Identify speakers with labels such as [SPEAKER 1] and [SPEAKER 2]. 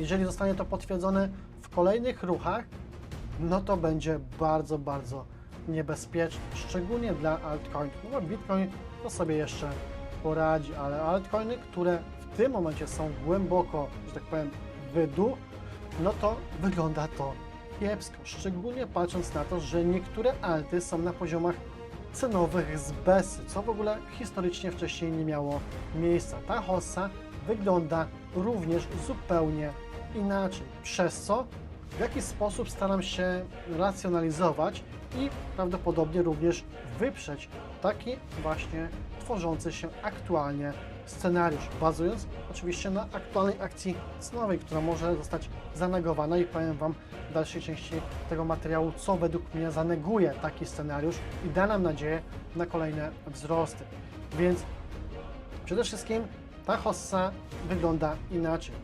[SPEAKER 1] jeżeli zostanie to potwierdzone w kolejnych ruchach, no to będzie bardzo, bardzo niebezpieczne, szczególnie dla altcoinów. No bo Bitcoin to sobie jeszcze poradzi, ale altcoiny, które w tym momencie są głęboko, że tak powiem, w wydół, no to wygląda to kiepsko. Szczególnie patrząc na to, że niektóre alty są na poziomach cenowych z BESY, co w ogóle historycznie wcześniej nie miało miejsca. Ta hossa wygląda również zupełnie inaczej, przez co w jakiś sposób staram się racjonalizować i prawdopodobnie również wyprzeć taki właśnie tworzący się aktualnie scenariusz, bazując oczywiście na aktualnej akcji cenowej, która może zostać zanegowana i powiem Wam w dalszej części tego materiału, co według mnie zaneguje taki scenariusz i da nam nadzieję na kolejne wzrosty. Więc przede wszystkim ta hossa wygląda inaczej.